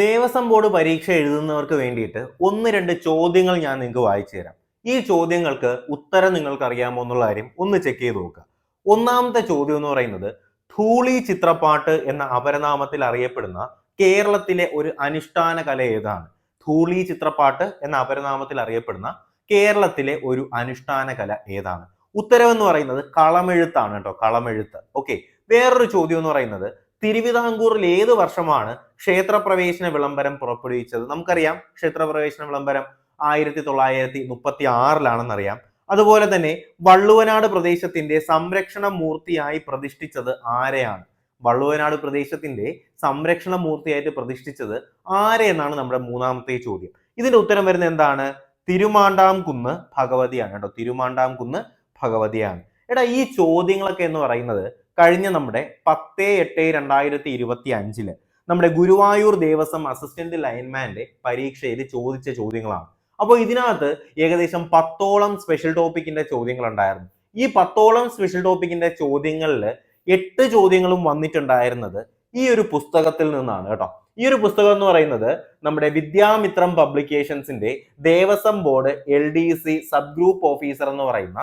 Devaswom board പരീക്ഷ എഴുതുന്നവർക്ക് വേണ്ടിയിട്ട് ഒന്ന് രണ്ട് ചോദ്യങ്ങൾ ഞാൻ നിങ്ങൾക്ക് വായിച്ചു തരാം. ഈ ചോദ്യങ്ങൾക്ക് ഉത്തരം നിങ്ങൾക്ക് അറിയാമോ എന്നുള്ള കാര്യം ഒന്ന് ചെക്ക് ചെയ്ത് നോക്കുക. ഒന്നാമത്തെ ചോദ്യം എന്ന് പറയുന്നത് ധൂളി ചിത്രപ്പാട്ട് എന്ന അപരനാമത്തിൽ അറിയപ്പെടുന്ന കേരളത്തിലെ ഒരു അനുഷ്ഠാന കല ഏതാണ്? ധൂളി ചിത്രപ്പാട്ട് എന്ന അപരനാമത്തിൽ അറിയപ്പെടുന്ന കേരളത്തിലെ ഒരു അനുഷ്ഠാന കല ഏതാണ്? ഉത്തരവെന്ന് പറയുന്നത് കളമെഴുത്താണ് കേട്ടോ കളമെഴുത്ത്. ഓക്കെ വേറൊരു ചോദ്യം എന്ന് പറയുന്നത് തിരുവിതാംകൂറിൽ ഏത് വർഷമാണ് ക്ഷേത്രപ്രവേശന വിളംബരം പുറപ്പെടുവിച്ചത്? നമുക്കറിയാം ക്ഷേത്രപ്രവേശന വിളംബരം ആയിരത്തി തൊള്ളായിരത്തി മുപ്പത്തി ആറിലാണെന്നറിയാം അതുപോലെ തന്നെ വള്ളുവനാട് പ്രദേശത്തിന്റെ സംരക്ഷണ മൂർത്തിയായി പ്രതിഷ്ഠിച്ചത് ആരെയാണ്? വള്ളുവനാട് പ്രദേശത്തിന്റെ സംരക്ഷണ മൂർത്തിയായിട്ട് പ്രതിഷ്ഠിച്ചത് ആരെ എന്നാണ് നമ്മുടെ മൂന്നാമത്തെ ചോദ്യം. ഇതിന്റെ ഉത്തരം വരുന്നത് എന്താണ്? തിരുമാണ്ടാം കുന്ന് ഭഗവതിയാണ് കേട്ടോ. തിരുമാണ്ടാം കുന്ന് ഭഗവതിയാണ്. എടാ ഈ ചോദ്യങ്ങളൊക്കെ എന്ന് പറയുന്നത് കഴിഞ്ഞ നമ്മുടെ പത്ത് എട്ട് രണ്ടായിരത്തി ഇരുപത്തി അഞ്ചിൽ നമ്മുടെ ഗുരുവായൂർ ദേവസ്വം അസിസ്റ്റന്റ് ലൈൻമാന്റെ പരീക്ഷയിൽ ചോദിച്ച ചോദ്യങ്ങളാണ്. അപ്പോൾ ഇതിനകത്ത് ഏകദേശം പത്തോളം സ്പെഷ്യൽ ടോപ്പിക്കിന്റെ ചോദ്യങ്ങൾ ഉണ്ടായിരുന്നു ഈ പത്തോളം സ്പെഷ്യൽ ടോപ്പിക്കിന്റെ ചോദ്യങ്ങളിൽ എട്ട് ചോദ്യങ്ങളും വന്നിട്ടുണ്ടായിരുന്നത് ഈ ഒരു പുസ്തകത്തിൽ നിന്നാണ് കേട്ടോ. ഈ ഒരു പുസ്തകം എന്ന് പറയുന്നത് നമ്മുടെ Vidyamithram പബ്ലിക്കേഷൻസിന്റെ Devaswom board L D C sub group officer എന്ന് പറയുന്ന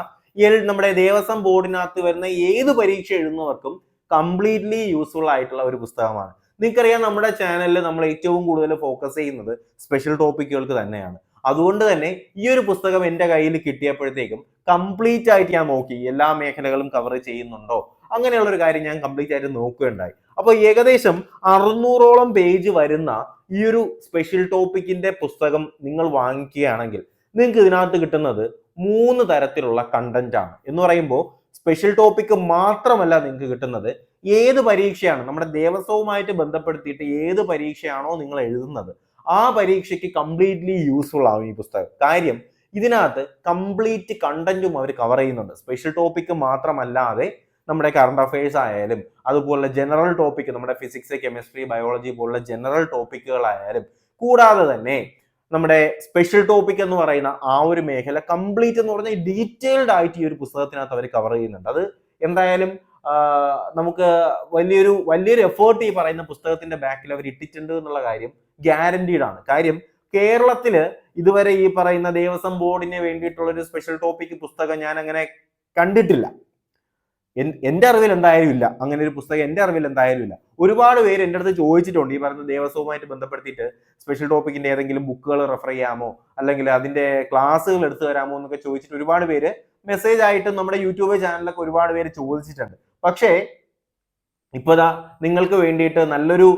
എൽ നമ്മുടെ ദേവസ്വം ബോർഡിനകത്ത് വരുന്ന ഏത് പരീക്ഷ എഴുതുന്നവർക്കും കംപ്ലീറ്റ്ലി യൂസ്ഫുൾ ആയിട്ടുള്ള ഒരു പുസ്തകമാണ്. നിങ്ങൾക്കറിയാം നമ്മുടെ ചാനലിൽ നമ്മൾ ഏറ്റവും കൂടുതൽ ഫോക്കസ് ചെയ്യുന്നത് സ്പെഷ്യൽ ടോപ്പിക്കുകൾക്ക് തന്നെയാണ്. അതുകൊണ്ട് തന്നെ ഈ ഒരു പുസ്തകം എന്റെ കയ്യിൽ കിട്ടിയപ്പോഴത്തേക്കും കംപ്ലീറ്റ് ആയിട്ട് ഞാൻ നോക്കി. എല്ലാ മേഖലകളും കവർ ചെയ്യുന്നുണ്ടോ? അങ്ങനെയുള്ള ഒരു കാര്യം ഞാൻ കംപ്ലീറ്റ് ആയിട്ട് നോക്കുകയുണ്ടായി. അപ്പോൾ ഏകദേശം അറുന്നൂറോളം പേജ് വരുന്ന ഈ ഒരു സ്പെഷ്യൽ ടോപ്പിക്കിന്റെ പുസ്തകം നിങ്ങൾ വാങ്ങിക്കുകയാണെങ്കിൽ നിങ്ങൾക്ക് ഇതിനകത്ത് കിട്ടുന്നത് മൂന്ന് തരത്തിലുള്ള കണ്ടന്റ് ആണ്. എന്ന് പറയുമ്പോൾ സ്പെഷ്യൽ ടോപ്പിക്ക് മാത്രമല്ല നിങ്ങൾക്ക് കിട്ടുന്നത്. ഏത് പരീക്ഷയാണ്? നമ്മുടെ ദേവസ്വവുമായിട്ട് ബന്ധപ്പെടുത്തിയിട്ട് ഏത് പരീക്ഷയാണോ നിങ്ങൾ എഴുതുന്നത്? ആ പരീക്ഷയ്ക്ക് കംപ്ലീറ്റ്ലി യൂസ്ഫുൾ ആവും ഈ പുസ്തകം. കാര്യം ഇതിനകത്ത് കംപ്ലീറ്റ് കണ്ടന്റും അവർ കവർ ചെയ്യുന്നുണ്ട്. സ്പെഷ്യൽ ടോപ്പിക്ക് മാത്രമല്ലാതെ നമ്മുടെ കറണ്ട് അഫയേഴ്സ് ആയാലും അതുപോലെ ജനറൽ ടോപ്പിക്ക് നമ്മുടെ ഫിസിക്സ് കെമിസ്ട്രി ബയോളജി പോലുള്ള ജനറൽ ടോപ്പിക്കുകളായാലും കൂടാതെ തന്നെ നമ്മുടെ സ്പെഷ്യൽ ടോപ്പിക് എന്ന് പറയുന്ന ആ ഒരു മേഖല കംപ്ലീറ്റ് എന്ന് പറഞ്ഞാൽ ഡീറ്റെയിൽഡ് ആയിട്ട് ഈ ഒരു പുസ്തകത്തിനകത്ത് അവർ കവർ ചെയ്യുന്നുണ്ട്. അത് എന്തായാലും നമുക്ക് വലിയൊരു വലിയൊരു എഫേർട്ട് ഈ പറയുന്ന പുസ്തകത്തിന്റെ ബാക്കിൽ അവർ ഇട്ടിട്ടുണ്ട് എന്നുള്ള കാര്യം ഗ്യാരണ്ടീഡ് ആണ്. കാര്യം കേരളത്തിൽ ഇതുവരെ ഈ പറയുന്ന ദേവസ്വം ബോർഡിന് വേണ്ടിയിട്ടുള്ള ഒരു സ്പെഷ്യൽ ടോപ്പിക് പുസ്തകം ഞാൻ അങ്ങനെ കണ്ടിട്ടില്ല. എൻ- എന്റെ അറിവിൽ എന്തായാലും ഇല്ല. അങ്ങനെ ഒരു പുസ്തകം എന്റെ അറിവിൽ എന്തായാലും ഇല്ല. ഒരുപാട് പേര് എന്റെ അടുത്ത് ചോദിച്ചിട്ടുണ്ട്. ഈ പറയുന്ന ദേവസ്വവുമായിട്ട് ബന്ധപ്പെടുത്തിയിട്ട് സ്പെഷ്യൽ ടോപ്പിക്കിന്റെ ഏതെങ്കിലും ബുക്കുകൾ റെഫർ ചെയ്യാമോ? അല്ലെങ്കിൽ അതിന്റെ ക്ലാസ്സുകൾ എടുത്തു തരാമോ എന്നൊക്കെ ചോദിച്ചിട്ട് ഒരുപാട് പേര് മെസ്സേജ് ആയിട്ട് നമ്മുടെ യൂട്യൂബ് ചാനലിലൊക്കെ ഒരുപാട് പേര് ചോദിച്ചിട്ടുണ്ട്. പക്ഷേ ഇപ്പോഴാ നിങ്ങൾക്ക് വേണ്ടിയിട്ട് നല്ലൊരു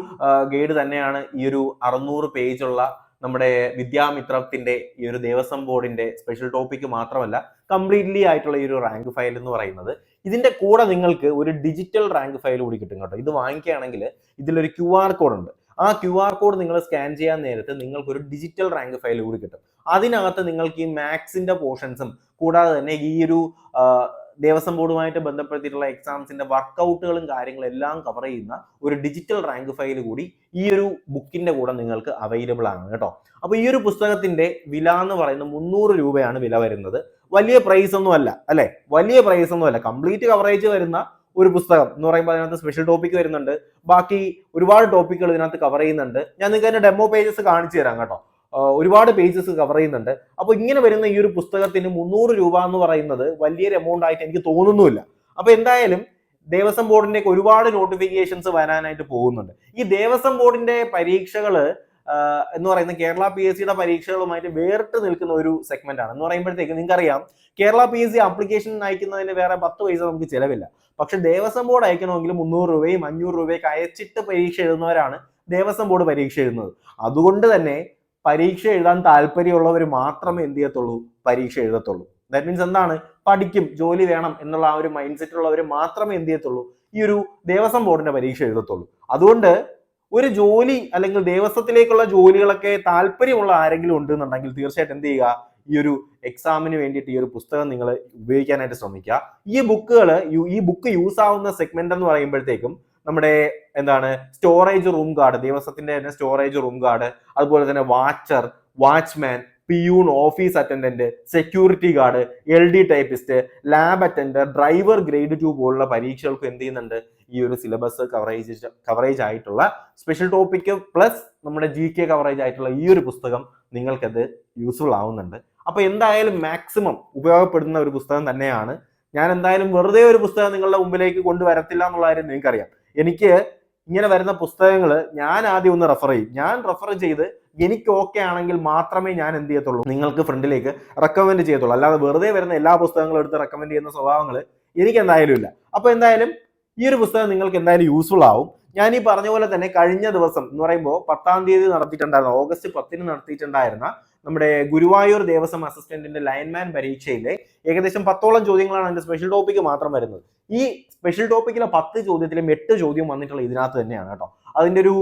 ഗൈഡ് തന്നെയാണ് ഈ ഒരു അറുന്നൂറ് പേജുള്ള നമ്മുടെ വിദ്യാമിത്രത്തിന്റെ ഈ ഒരു ദേവസ്വം ബോർഡിന്റെ സ്പെഷ്യൽ ടോപ്പിക്ക് മാത്രമല്ല കംപ്ലീറ്റ്ലി ആയിട്ടുള്ള ഈ ഒരു റാങ്ക് ഫയൽ എന്ന് പറയുന്നത്. ഇതിന്റെ കൂടെ നിങ്ങൾക്ക് ഒരു ഡിജിറ്റൽ റാങ്ക് ഫയൽ കൂടി കിട്ടും കേട്ടോ. ഇത് വാങ്ങിക്കുകയാണെങ്കിൽ ഇതിലൊരു ക്യു ആർ കോഡ് ഉണ്ട്. ആ ക്യു ആർ കോഡ് നിങ്ങൾ സ്കാൻ ചെയ്യാൻ നേരത്ത് നിങ്ങൾക്ക് ഒരു ഡിജിറ്റൽ റാങ്ക് ഫയൽ കൂടി കിട്ടും. അതിനകത്ത് നിങ്ങൾക്ക് ഈ മാത്സിന്റെ പോർഷൻസും കൂടാതെ തന്നെ ഈ ഒരു ദേവസ്വം ബോർഡുമായിട്ട് ബന്ധപ്പെടുത്തിയിട്ടുള്ള എക്സാംസിന്റെ വർക്കൗട്ടുകളും കാര്യങ്ങളും എല്ലാം കവർ ചെയ്യുന്ന ഒരു ഡിജിറ്റൽ റാങ്ക് ഫയൽ കൂടി ഈ ഒരു ബുക്കിന്റെ കൂടെ നിങ്ങൾക്ക് അവൈലബിൾ ആണ് കേട്ടോ. അപ്പൊ ഈ ഒരു പുസ്തകത്തിന്റെ വില എന്ന് പറയുന്നത് മുന്നൂറ് രൂപയാണ് വില വരുന്നത്. വലിയ പ്രൈസ് ഒന്നും അല്ല അല്ലെ? വലിയ പ്രൈസ് ഒന്നും അല്ല. കംപ്ലീറ്റ് കവറേജ് വരുന്ന ഒരു പുസ്തകം എന്ന് പറയുമ്പോൾ അതിനകത്ത് സ്പെഷ്യൽ ടോപ്പിക് വരുന്നുണ്ട്. ബാക്കി ഒരുപാട് ടോപ്പിക്കുകൾ ഇതിനകത്ത് കവർ ചെയ്യുന്നുണ്ട്. ഞാൻ നിങ്ങൾക്ക് അതിന്റെ ഡെമോ പേജസ് കാണിച്ചു തരാം കേട്ടോ. ഒരുപാട് പേജസ് കവർ ചെയ്യുന്നുണ്ട്. അപ്പോൾ ഇങ്ങനെ വരുന്ന ഈ ഒരു പുസ്തകത്തിന് മുന്നൂറ് രൂപ എന്ന് പറയുന്നത് വലിയൊരു എമൗണ്ട് ആയിട്ട് എനിക്ക് തോന്നുന്നുമില്ല. അപ്പൊ എന്തായാലും ദേവസ്വം ബോർഡിന്റെ ഒരുപാട് നോട്ടിഫിക്കേഷൻസ് വരാനായിട്ട് പോകുന്നുണ്ട്. ഈ ദേവസ്വം ബോർഡിന്റെ പരീക്ഷകൾ എന്ന് പറയുന്ന കേരള പി എസ് സിയുടെ പരീക്ഷകളുമായിട്ട് വേറിട്ട് നിൽക്കുന്ന ഒരു സെഗ്മെന്റ് ആണ്. എന്ന് പറയുമ്പോഴത്തേക്ക് നിങ്ങൾക്കറിയാം Kerala P S C application അയക്കുന്നതിന് വേറെ പത്ത് പൈസ നമുക്ക് ചിലവില്ല. പക്ഷെ ദേവസ്വം ബോർഡ് അയക്കണമെങ്കിൽ മുന്നൂറ് രൂപയും അഞ്ഞൂറ് രൂപയൊക്കെ അയച്ചിട്ട് പരീക്ഷ എഴുതുന്നവരാണ് ദേവസ്വം ബോർഡ് പരീക്ഷ എഴുതുന്നത്. അതുകൊണ്ട് തന്നെ പരീക്ഷ എഴുതാൻ താല്പര്യമുള്ളവർ മാത്രമേ എന്ത് ചെയ്യത്തുള്ളൂ? പരീക്ഷ എഴുതത്തുള്ളൂ. ദാറ്റ് മീൻസ് എന്താണ്? പഠിക്കും ജോലി വേണം എന്നുള്ള ആ ഒരു മൈൻഡ് സെറ്റ് ഉള്ളവർ മാത്രമേ എന്ത് ചെയ്യത്തുള്ളൂ? ഈ ഒരു ദേവസ്വം ബോർഡിന്റെ പരീക്ഷ എഴുതത്തുള്ളൂ. അതുകൊണ്ട് ഒരു ജോലി അല്ലെങ്കിൽ ദേവസ്വത്തിലേക്കുള്ള ജോലികളൊക്കെ താല്പര്യമുള്ള ആരെങ്കിലും ഉണ്ടെന്നുണ്ടെങ്കിൽ തീർച്ചയായിട്ടും എന്ത് ചെയ്യുക? ഈ ഒരു എക്സാമിന് വേണ്ടിയിട്ട് ഈ ഒരു പുസ്തകം നിങ്ങൾ ഉപയോഗിക്കാനായിട്ട് ശ്രമിക്കുക. ഈ ബുക്കുകൾ ഈ ബുക്ക് യൂസ് ആവുന്ന സെഗ്മെന്റ് എന്ന് പറയുമ്പോഴത്തേക്കും നമ്മുടെ എന്താണ്? സ്റ്റോറേജ് റൂം ഗാർഡ് ദേവസ്വത്തിന്റെ തന്നെ സ്റ്റോറേജ് റൂം ഗാർഡ് അതുപോലെ തന്നെ watcher watchman peon office attendant security guard L D typist lab attender driver grade two പോലുള്ള പരീക്ഷകൾക്ക് എന്ത് ചെയ്യുന്നുണ്ട്? ഈ ഒരു സിലബസ് കവറേജ് കവറേജ് ആയിട്ടുള്ള സ്പെഷ്യൽ ടോപ്പിക് പ്ലസ് നമ്മുടെ ജി കെ കവറേജ് ആയിട്ടുള്ള ഈ ഒരു പുസ്തകം നിങ്ങൾക്കത് യൂസ്ഫുൾ ആവുന്നുണ്ട്. അപ്പോൾ എന്തായാലും മാക്സിമം ഉപയോഗപ്പെടുന്ന ഒരു പുസ്തകം തന്നെയാണ്. ഞാൻ എന്തായാലും വെറുതെ ഒരു പുസ്തകം നിങ്ങളുടെ മുമ്പിലേക്ക് കൊണ്ടുവരത്തില്ല എന്നുള്ള കാര്യം നിങ്ങൾക്കറിയാം. എനിക്ക് ഇങ്ങനെ വരുന്ന പുസ്തകങ്ങൾ ഞാൻ ആദ്യം ഒന്ന് റെഫർ ചെയ്യും. ഞാൻ റെഫർ ചെയ്ത് എനിക്ക് ഓക്കെ ആണെങ്കിൽ മാത്രമേ ഞാൻ എന്ത് ചെയ്യത്തുള്ളൂ? നിങ്ങൾക്ക് ഫ്രണ്ടിലേക്ക് റെക്കമെൻഡ് ചെയ്യത്തുള്ളൂ. അല്ലാതെ വെറുതെ വരുന്ന എല്ലാ പുസ്തകങ്ങളും എടുത്ത് റെക്കമെൻഡ് ചെയ്യുന്ന സ്വഭാവങ്ങൾ എനിക്ക് എന്തായാലും ഇല്ല. അപ്പൊ എന്തായാലും ഈ ഒരു പുസ്തകം നിങ്ങൾക്ക് എന്തായാലും യൂസ്ഫുൾ ആവും. ഞാൻ ഈ പറഞ്ഞ പോലെ തന്നെ കഴിഞ്ഞ ദിവസം എന്ന് പറയുമ്പോൾ പത്താം തീയതി നടത്തിയിട്ടുണ്ടായിരുന്ന ഓഗസ്റ്റ് പത്തിന് നടത്തിയിട്ടുണ്ടായിരുന്ന നമ്മുടെ ഗുരുവായൂർ ദേവസ്വം അസിസ്റ്റന്റിന്റെ ലൈൻമാൻ പരീക്ഷയിലെ ഏകദേശം പത്തോളം ചോദ്യങ്ങളാണ് അതിന്റെ സ്പെഷ്യൽ ടോപ്പിക്ക് മാത്രം വരുന്നത്. ഈ സ്പെഷ്യൽ ടോപ്പിക്കിലെ പത്ത് ചോദ്യത്തിലും എട്ട് ചോദ്യം വന്നിട്ടുള്ള ഇതിനകത്ത് തന്നെയാണ് കേട്ടോ. അതിന്റെ ഒരു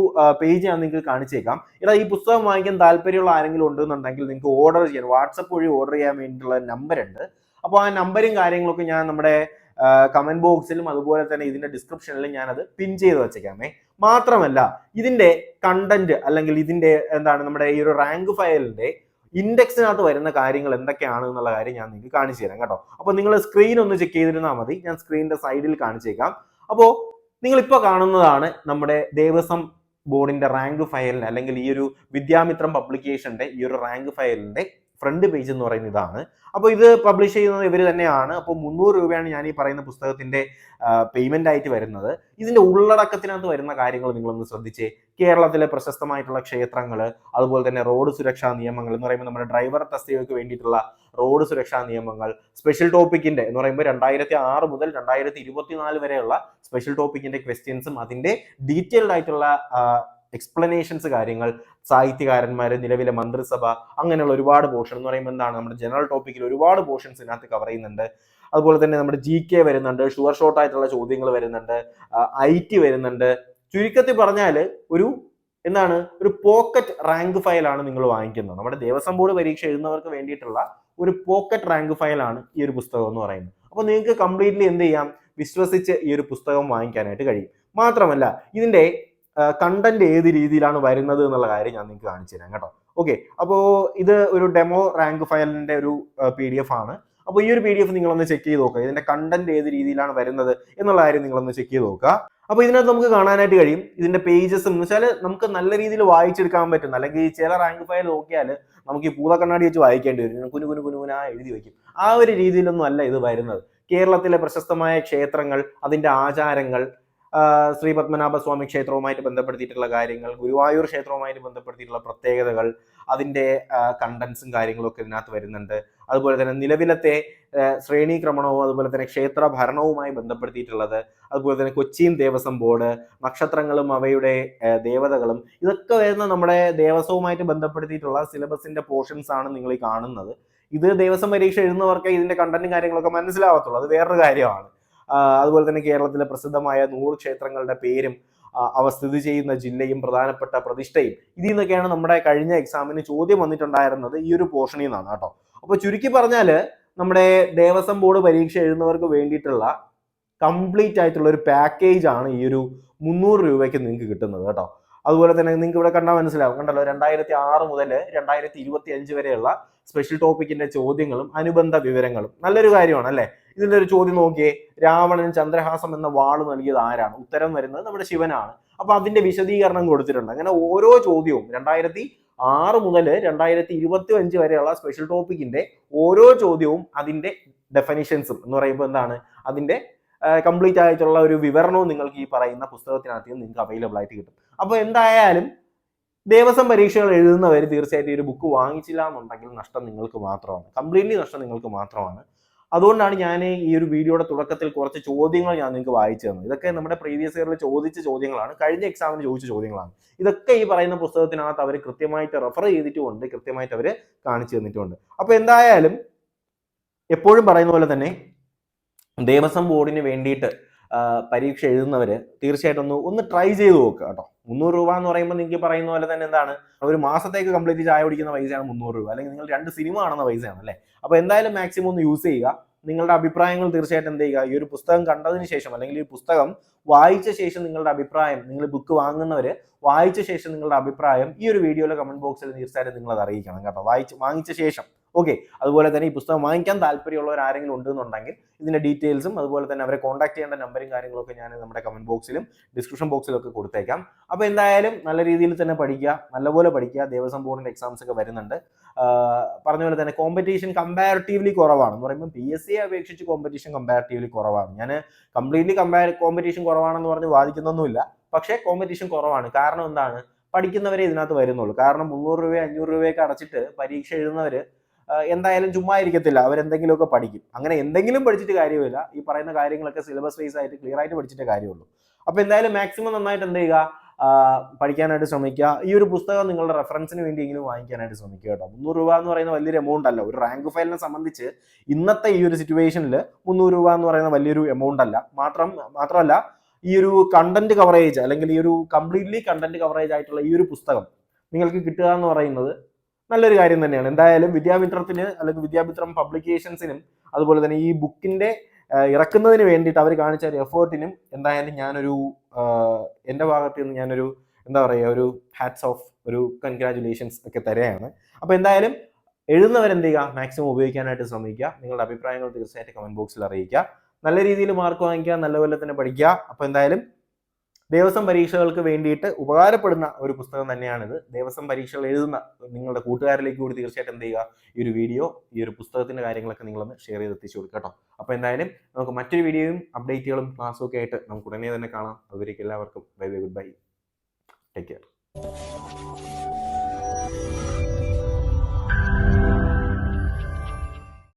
പേജ് ഞാൻ നിങ്ങൾക്ക് കാണിച്ചേക്കാം. ഇതാ ഈ പുസ്തകം വാങ്ങിക്കാൻ താല്പര്യമുള്ള ആരെങ്കിലും ഉണ്ടെന്നുണ്ടെങ്കിൽ നിങ്ങൾക്ക് ഓർഡർ ചെയ്യാൻ വാട്സപ്പ് വഴി ഓർഡർ ചെയ്യാൻ വേണ്ടിയിട്ടുള്ള നമ്പർ ഉണ്ട്. അപ്പോൾ ആ നമ്പരും കാര്യങ്ങളൊക്കെ ഞാൻ നമ്മുടെ കമന്റ് ബോക്സിലും അതുപോലെ തന്നെ ഇതിന്റെ ഡിസ്ക്രിപ്ഷനിലും ഞാനത് പിൻ ചെയ്ത് വെച്ചേക്കാമേ. മാത്രമല്ല ഇതിന്റെ കണ്ടന്റ് അല്ലെങ്കിൽ ഇതിന്റെ എന്താണ് നമ്മുടെ ഈ ഒരു റാങ്ക് ഫയലിന്റെ ഇൻഡെക്സിനകത്ത് വരുന്ന കാര്യങ്ങൾ എന്തൊക്കെയാണ് എന്നുള്ള കാര്യം ഞാൻ നിങ്ങൾക്ക് കാണിച്ചു തരാം കേട്ടോ. അപ്പോൾ നിങ്ങൾ സ്ക്രീൻ ഒന്ന് ചെക്ക് ചെയ്തിരുന്നാൽ മതി. ഞാൻ സ്ക്രീനിന്റെ സൈഡിൽ കാണിച്ചേക്കാം. അപ്പോൾ ഇപ്പോൾ കാണുന്നതാണ് നമ്മുടെ ദേവസ്വം ബോർഡിന്റെ റാങ്ക് ഫയലിന് അല്ലെങ്കിൽ ഈ ഒരു വിദ്യാമിത്രം പബ്ലിക്കേഷന്റെ ഈ ഒരു റാങ്ക് ഫയലിന്റെ ഫ്രണ്ട് പേജ് എന്ന് പറയുന്ന ഇതാണ്. അപ്പോൾ ഇത് പബ്ലിഷ് ചെയ്യുന്നത് ഇവർ തന്നെയാണ്. അപ്പോൾ മുന്നൂറ് രൂപയാണ് ഞാൻ ഈ പറയുന്ന പുസ്തകത്തിന്റെ പേയ്മെന്റ് ആയിട്ട് വരുന്നത്. ഇതിന്റെ ഉള്ളടക്കത്തിനകത്ത് വരുന്ന കാര്യങ്ങൾ നിങ്ങളൊന്ന് ശ്രദ്ധിച്ചേ. കേരളത്തിലെ പ്രശസ്തമായിട്ടുള്ള ക്ഷേത്രങ്ങൾ അതുപോലെ തന്നെ റോഡ് സുരക്ഷാ നിയമങ്ങൾ എന്ന് പറയുമ്പോൾ നമ്മുടെ ഡ്രൈവർ തസ്തികൾക്ക് വേണ്ടിയിട്ടുള്ള റോഡ് സുരക്ഷാ നിയമങ്ങൾ സ്പെഷ്യൽ ടോപ്പിക്കിന്റെ എന്ന് പറയുമ്പോൾ രണ്ടായിരത്തി ആറ് മുതൽ രണ്ടായിരത്തി ഇരുപത്തിനാല് വരെയുള്ള സ്പെഷ്യൽ ടോപ്പിക്കിന്റെ ക്വസ്റ്റ്യൻസും അതിന്റെ ഡീറ്റെയിൽഡ് ആയിട്ടുള്ള എക്സ്പ്ലനേഷൻസ് കാര്യങ്ങൾ സാഹിത്യകാരന്മാർ നിലവിലെ മന്ത്രിസഭ അങ്ങനെയുള്ള ഒരുപാട് പോർഷൻ എന്ന് പറയുമ്പോൾ എന്താണ് നമ്മുടെ ജനറൽ ടോപ്പിക്കിൽ ഒരുപാട് പോർഷൻസ് ഇതിനകത്ത് കവർ ചെയ്യുന്നുണ്ട്. അതുപോലെ തന്നെ നമ്മുടെ ജി കെ വരുന്നുണ്ട് ഷുവർ ഷോർട്ട് ആയിട്ടുള്ള ചോദ്യങ്ങൾ വരുന്നുണ്ട് ഐ ടി വരുന്നുണ്ട്. ചുരുക്കത്തിൽ പറഞ്ഞാൽ ഒരു എന്താണ് ഒരു പോക്കറ്റ് റാങ്ക് ഫയലാണ് നിങ്ങൾ വാങ്ങിക്കുന്നത്. നമ്മുടെ ദേവസ്വം ബോർഡ് പരീക്ഷ എഴുതുന്നവർക്ക് വേണ്ടിയിട്ടുള്ള ഒരു പോക്കറ്റ് റാങ്ക് ഫയലാണ് ഈ ഒരു പുസ്തകം എന്ന് പറയുന്നത്. അപ്പോൾ നിങ്ങൾക്ക് കംപ്ലീറ്റ്ലി എന്ത് ചെയ്യാം? വിശ്വസിച്ച് ഈ ഒരു പുസ്തകം വാങ്ങിക്കാനായിട്ട് കഴിയും. മാത്രമല്ല ഇതിന്റെ കണ്ടന്റ് ഏത് രീതിയിലാണ് വരുന്നത് എന്നുള്ള കാര്യം ഞാൻ നിങ്ങൾക്ക് കാണിച്ചു തരാം കേട്ടോ. ഓക്കെ അപ്പോൾ ഇത് ഒരു ഡെമോ റാങ്ക് ഫയലിന്റെ ഒരു പി ഡി എഫ് ആണ്. അപ്പോൾ ഈ ഒരു പി ഡി എഫ് നിങ്ങളൊന്ന് ചെക്ക് ചെയ്ത് നോക്കുക. ഇതിന്റെ കണ്ടന്റ് ഏത് രീതിയിലാണ് വരുന്നത് എന്നുള്ള കാര്യം നിങ്ങളൊന്ന് ചെക്ക് ചെയ്ത് നോക്കുക. അപ്പോൾ ഇതിനകത്ത് നമുക്ക് കാണാനായിട്ട് കഴിയും. ഇതിന്റെ പേജസ് എന്ന് വെച്ചാൽ നമുക്ക് നല്ല രീതിയിൽ വായിച്ചെടുക്കാൻ പറ്റും അല്ലെങ്കിൽ ചില റാങ്ക് ഫയൽ നോക്കിയാൽ നമുക്ക് ഈ പൂത കണ്ണാടി വെച്ച് വായിക്കേണ്ടി വരും. കുനു കുനു കുനുകുന എഴുതി വയ്ക്കും ആ ഒരു രീതിയിലൊന്നും അല്ല ഇത് വരുന്നത്. കേരളത്തിലെ പ്രശസ്തമായ ക്ഷേത്രങ്ങൾ അതിന്റെ ആചാരങ്ങൾ ശ്രീ പത്മനാഭ സ്വാമി ക്ഷേത്രവുമായിട്ട് ബന്ധപ്പെടുത്തിയിട്ടുള്ള കാര്യങ്ങൾ ഗുരുവായൂർ ക്ഷേത്രവുമായിട്ട് ബന്ധപ്പെടുത്തിയിട്ടുള്ള പ്രത്യേകതകൾ അതിന്റെ കണ്ടൻസും കാര്യങ്ങളും ഒക്കെ ഇതിനകത്ത് വരുന്നുണ്ട്. അതുപോലെ തന്നെ നിലവിലത്തെ ശ്രേണീക്രമണവും അതുപോലെ തന്നെ ക്ഷേത്ര ഭരണവുമായി ബന്ധപ്പെടുത്തിയിട്ടുള്ളത് അതുപോലെ തന്നെ കൊച്ചിയും ദേവസ്വം ബോർഡ് നക്ഷത്രങ്ങളും അവയുടെ ദേവതകളും ഇതൊക്കെ വരുന്ന നമ്മുടെ ദേവസ്വവുമായിട്ട് ബന്ധപ്പെടുത്തിയിട്ടുള്ള സിലബസിന്റെ പോർഷൻസ് ആണ് നിങ്ങൾ ഈ കാണുന്നത്. ഇത് ദേവസ്വം പരീക്ഷ എഴുതുന്നവർക്ക് ഇതിന്റെ കണ്ടന്റും കാര്യങ്ങളൊക്കെ മനസ്സിലാവത്തുള്ളൂ. അത് വേറൊരു കാര്യമാണ്. അതുപോലെ തന്നെ കേരളത്തിലെ പ്രസിദ്ധമായ നൂറ് ക്ഷേത്രങ്ങളുടെ പേരും അവ സ്ഥിതി ചെയ്യുന്ന ജില്ലയും പ്രധാനപ്പെട്ട പ്രതിഷ്ഠയും. ഇതിൽ നിന്നൊക്കെയാണ് നമ്മുടെ കഴിഞ്ഞ എക്സാമിന് ചോദ്യം വന്നിട്ടുണ്ടായിരുന്നത് ഈ ഒരു പോർഷനിൽ നിന്നാണ് കേട്ടോ. അപ്പോൾ ചുരുക്കി പറഞ്ഞാൽ നമ്മുടെ ദേവസ്വം ബോർഡ് പരീക്ഷ എഴുതുന്നവർക്ക് വേണ്ടിയിട്ടുള്ള കംപ്ലീറ്റ് ആയിട്ടുള്ള ഒരു പാക്കേജ് ആണ് ഈ ഒരു മുന്നൂറ് രൂപയ്ക്ക് നിങ്ങൾക്ക് കിട്ടുന്നത് കേട്ടോ. അതുപോലെ തന്നെ നിങ്ങൾക്ക് ഇവിടെ കണ്ടാൽ മനസ്സിലാവും. കണ്ടല്ലോ രണ്ടായിരത്തി ആറ് മുതൽ രണ്ടായിരത്തി ഇരുപത്തി അഞ്ച് വരെയുള്ള സ്പെഷ്യൽ ടോപ്പിക്കിന്റെ ചോദ്യങ്ങളും അനുബന്ധ വിവരങ്ങളും. നല്ലൊരു കാര്യമാണ് അല്ലേ ഇതിന്റെ ഒരു ചോദ്യം നോക്കിയേ രാവണൻ ചന്ദ്രഹാസം എന്ന വാൾ നൽകിയത് ആരാണ്? ഉത്തരം വരുന്നത് നമ്മുടെ ശിവനാണ്. അപ്പൊ അതിന്റെ വിശദീകരണം കൊടുത്തിട്ടുണ്ട്. അങ്ങനെ ഓരോ ചോദ്യവും രണ്ടായിരത്തി ആറ് മുതൽ രണ്ടായിരത്തി ഇരുപത്തി അഞ്ച് വരെയുള്ള സ്പെഷ്യൽ ടോപ്പിക്കിന്റെ ഓരോ ചോദ്യവും അതിന്റെ ഡെഫിനിഷൻസും എന്ന് പറയുമ്പോൾ എന്താണ്? അതിന്റെ കംപ്ലീറ്റ് ആയിട്ടുള്ള ഒരു വിവരണവും നിങ്ങൾക്ക് ഈ പറയുന്ന പുസ്തകത്തിനകത്ത് നിങ്ങൾക്ക് അവൈലബിൾ ആയിട്ട് കിട്ടും. അപ്പോൾ എന്തായാലും ദേവസ്വം പരീക്ഷകൾ എഴുതുന്നവർ തീർച്ചയായിട്ടും ഒരു ബുക്ക് വാങ്ങിച്ചില്ല എന്നുണ്ടെങ്കിൽ നഷ്ടം നിങ്ങൾക്ക് മാത്രമാണ്. കംപ്ലീറ്റ്ലി നഷ്ടം നിങ്ങൾക്ക് മാത്രമാണ്. അതുകൊണ്ടാണ് ഞാൻ ഈ ഒരു വീഡിയോയുടെ തുടക്കത്തിൽ കുറച്ച് ചോദ്യങ്ങൾ ഞാൻ നിങ്ങൾക്ക് വായിച്ചു തന്നത്. ഇതൊക്കെ നമ്മുടെ പ്രീവിയസ് ഇയറിൽ ചോദിച്ച ചോദ്യങ്ങളാണ്. കഴിഞ്ഞ എക്സാമിന് ചോദിച്ച ചോദ്യങ്ങളാണ്. ഇതൊക്കെ ഈ പറയുന്ന പുസ്തകത്തിനകത്ത് അവർ കൃത്യമായിട്ട് റെഫർ ചെയ്തിട്ടുമുണ്ട്. കൃത്യമായിട്ട് അവർ കാണിച്ചു തന്നിട്ടുമുണ്ട്. അപ്പോൾ എന്തായാലും എപ്പോഴും പറയുന്ന പോലെ തന്നെ ദേവസ്വം ബോർഡിന് വേണ്ടിയിട്ട് പരീക്ഷ എഴുതുന്നവർ തീർച്ചയായിട്ടും ഒന്ന് ഒന്ന് ട്രൈ ചെയ്ത് നോക്കുക കേട്ടോ. മുന്നൂറ് രൂപ എന്ന് പറയുമ്പോൾ നിങ്ങൾക്ക് പറയുന്ന പോലെ തന്നെ എന്താണ് ഒരു മാസത്തേക്ക് കംപ്ലീറ്റ് ചായ കുടിക്കുന്ന പൈസയാണ് മുന്നൂറ് രൂപ. അല്ലെങ്കിൽ നിങ്ങൾ രണ്ട് സിനിമ കാണുന്ന പൈസയാണ് അല്ലേ? അപ്പോൾ എന്തായാലും മാക്സിമം ഒന്ന് യൂസ് ചെയ്യുക. നിങ്ങളുടെ അഭിപ്രായങ്ങൾ തീർച്ചയായിട്ടും എന്ത് ചെയ്യുക? ഈ ഒരു പുസ്തകം കണ്ടതിന് ശേഷം അല്ലെങ്കിൽ ഈ പുസ്തകം വായിച്ച ശേഷം നിങ്ങളുടെ അഭിപ്രായം നിങ്ങൾ ബുക്ക് വാങ്ങുന്നവർ വായിച്ച ശേഷം നിങ്ങളുടെ അഭിപ്രായം ഈ ഒരു വീഡിയോയിലെ കമന്റ് ബോക്സിൽ തീർച്ചയായിട്ടും നിങ്ങളത് അറിയിക്കണം കേട്ടോ. വായിച്ച് വാങ്ങിച്ച ശേഷം. ഓക്കെ അതുപോലെ തന്നെ ഈ പുസ്തകം വാങ്ങിക്കാൻ താല്പര്യമുള്ളവർ ആരെങ്കിലും ഉണ്ടെന്നുണ്ടെങ്കിൽ ഇതിന്റെ ഡീറ്റെയിൽസും അതുപോലെ തന്നെ അവരെ കോൺടാക്ട് ചെയ്യേണ്ട നമ്പറും കാര്യങ്ങളൊക്കെ ഞാൻ നമ്മുടെ കമന്റ് ബോക്സിലും ഡിസ്ക്രിപ്ഷൻ ബോക്സിലൊക്കെ കൊടുത്തേക്കാം. അപ്പോൾ എന്തായാലും നല്ല രീതിയിൽ തന്നെ പഠിക്കുക നല്ലപോലെ പഠിക്കുക. ദേവസ്വം ബോർഡിന്റെ എക്സാംസ് ഒക്കെ വരുന്നുണ്ട്. പറഞ്ഞ പോലെ തന്നെ കോമ്പറ്റീഷൻ കമ്പാരിറ്റീവ്ലി കുറവാണ്. എന്ന് പറയുമ്പോൾ പി എസ് സിയെ അപേക്ഷിച്ച് കോമ്പറ്റീഷൻ കമ്പാരിറ്റീവ്ലി കുറവാണ്. ഞാൻ കംപ്ലീറ്റ്ലി കമ്പാരി കോമ്പറ്റീഷൻ കുറവാണെന്ന് പറഞ്ഞ് വാദിക്കുന്നൊന്നുമില്ല. പക്ഷേ കോമ്പറ്റീഷൻ കുറവാണ്. കാരണം എന്താണ്? പഠിക്കുന്നവരെ ഇതിനകത്ത് വരുന്നുള്ളൂ. കാരണം മുന്നൂറ് രൂപ അഞ്ഞൂറ് രൂപയൊക്കെ അടച്ചിട്ട് പരീക്ഷ എഴുതുന്നവര് ആഹ് എന്തായാലും ചുമ്മാ ഇരിക്കത്തില്ല. അവരെന്തെങ്കിലുമൊക്കെ പഠിക്കും. അങ്ങനെ എന്തെങ്കിലും പഠിച്ചിട്ട് കാര്യമില്ല. ഈ പറയുന്ന കാര്യങ്ങളൊക്കെ സിലബസ് വൈസ് ആയിട്ട് ക്ലിയർ ആയിട്ട് പഠിച്ചിട്ട് കാര്യമുള്ളൂ. അപ്പൊ എന്തായാലും മാക്സിമം നന്നായിട്ട് എന്ത് ചെയ്യുക? പഠിക്കാനായിട്ട് ശ്രമിക്കുക. ഈ ഒരു പുസ്തകം നിങ്ങളുടെ റെഫറൻസിന് വേണ്ടിയെങ്കിലും വാങ്ങിക്കാനായിട്ട് ശ്രമിക്കുക കേട്ടോ. മുന്നൂറ് രൂപ എന്ന് പറയുന്ന വലിയൊരു എമൗണ്ട് അല്ല. ഒരു റാങ്ക് ഫയലിനെ സംബന്ധിച്ച് ഇന്നത്തെ ഈ ഒരു സിറ്റുവേഷനിൽ മുന്നൂറ് രൂപ എന്ന് പറയുന്ന വലിയൊരു എമൗണ്ട് അല്ല. മാത്രം മാത്രമല്ല ഈ ഒരു കണ്ടന്റ് കവറേജ് അല്ലെങ്കിൽ ഈ ഒരു കംപ്ലീറ്റ്ലി കണ്ടന്റ് കവറേജ് ആയിട്ടുള്ള ഈ ഒരു പുസ്തകം നിങ്ങൾക്ക് കിട്ടുക എന്ന് പറയുന്നത് നല്ലൊരു കാര്യം തന്നെയാണ്. എന്തായാലും വിദ്യാമിത്രത്തിന് അല്ലെങ്കിൽ വിദ്യാമിത്രം പബ്ലിക്കേഷൻസിനും അതുപോലെ തന്നെ ഈ ബുക്കിന്റെ ഇറക്കുന്നതിന് വേണ്ടിയിട്ട് അവർ കാണിച്ച ഒരു എഫേർട്ടിനും എന്തായാലും ഞാനൊരു എന്റെ ഭാഗത്ത് നിന്ന് ഞാനൊരു എന്താ പറയുക ഒരു ഹാറ്റ്സ് ഓഫ് ഒരു കൺഗ്രാറ്റുലേഷൻസ് ഒക്കെ തരികയാണ്. അപ്പോൾ എന്തായാലും എഴുതുന്നവരെന്ത് ചെയ്യുക മാക്സിമം ഉപയോഗിക്കാനായിട്ട് ശ്രമിക്കുക. നിങ്ങളുടെ അഭിപ്രായങ്ങൾ തീർച്ചയായിട്ടും കമന്റ് ബോക്സിൽ അറിയിക്കുക. നല്ല രീതിയിൽ മാർക്ക് വാങ്ങിക്കുക നല്ലപോലെ തന്നെ പഠിക്കുക. അപ്പോൾ എന്തായാലും ദേവസ്വം പരീക്ഷകൾക്ക് വേണ്ടിയിട്ട് ഉപകാരപ്പെടുന്ന ഒരു പുസ്തകം തന്നെയാണിത്. ദേവസ്വം പരീക്ഷകൾ എഴുതുന്ന നിങ്ങളുടെ കൂട്ടുകാരിലേക്ക് കൂടി തീർച്ചയായിട്ടും എന്ത് ചെയ്യുക? ഈ ഒരു വീഡിയോ ഈ ഒരു പുസ്തകത്തിന്റെ കാര്യങ്ങളൊക്കെ നിങ്ങളൊന്ന് ഷെയർ ചെയ്ത് എത്തിച്ചു കൊടുക്കുക കേട്ടോ. അപ്പോൾ എന്തായാലും നമുക്ക് മറ്റൊരു വീഡിയോയും അപ്ഡേറ്റുകളും ക്ലാസ്സും ഒക്കെ ആയിട്ട് നമുക്ക് ഉടനെ തന്നെ കാണാം. അതുവരേക്കും എല്ലാവർക്കും bye bye goodbye take care